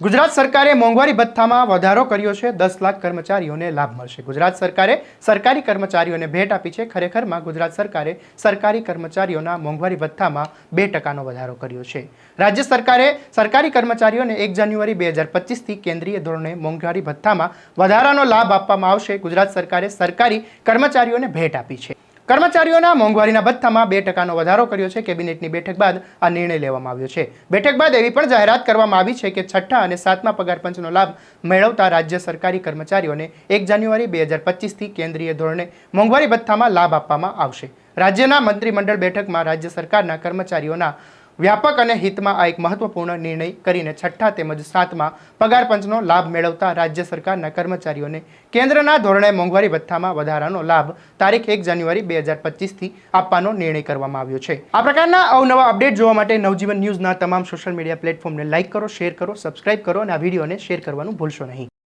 ગુજરાત સરકારે મોંઘવારી ભથ્થામાં વધારો કર્યો છે. દસ લાખ કર્મચારીઓને લાભ મળશે. ગુજરાત સરકારે સરકારી કર્મચારીઓને ભેટ આપી છે. ખરેખરમાં ગુજરાત સરકારે સરકારી કર્મચારીઓના મોંઘવારી ભથ્થામાં બે ટકાનો વધારો કર્યો છે. રાજ્ય સરકારે સરકારી કર્મચારીઓને એક જાન્યુઆરી બે હજાર પચીસથી કેન્દ્રીય ધોરણે મોંઘવારી ભથ્થામાં વધારાનો લાભ આપવામાં આવશે. ગુજરાત સરકારે સરકારી કર્મચારીઓને ભેટ આપી છે. કર્મચારીઓના મોંઘવારીના ભથ્થામાં બે ટકાનો વધારો કર્યો છે. કેબિનેટની બેઠક બાદ આ નિર્ણય લેવામાં આવ્યો છે. બેઠક બાદ એવી પણ જાહેરાત કરવામાં આવી છે કે છઠ્ઠા અને સાતમા પગાર પંચનો લાભ મેળવતા રાજ્ય સરકારી કર્મચારીઓને એક જાન્યુઆરી બે હજાર પચીસથી કેન્દ્રીય ધોરણે મોંઘવારી ભથ્થામાં લાભ આપવામાં આવશે. રાજ્યના મંત્રીમંડળ બેઠકમાં રાજ્ય સરકારના કર્મચારીઓના વ્યાપક અને હિતમાં આ એક મહત્વપૂર્ણ નિર્ણય કરીને છઠ્ઠા તેમજ સાતમા પગાર પંચનો લાભ મેળવતા રાજ્ય સરકારના કર્મચારીઓને કેન્દ્રના ધોરણે મોંઘવારી ભથ્થામાં વધારાનો લાભ તારીખ એક જાન્યુઆરી બે હજાર પચીસથી આપવાનો નિર્ણય કરવામાં આવ્યો છે. આ પ્રકારના અવનવા અપડેટ જોવા માટે નવજીવન ન્યૂઝના તમામ સોશિયલ મીડિયા પ્લેટફોર્મને લાઇક કરો, શેર કરો, સબસ્ક્રાઇબ કરો અને આ વિડીયોને શેર કરવાનું ભૂલશો નહીં.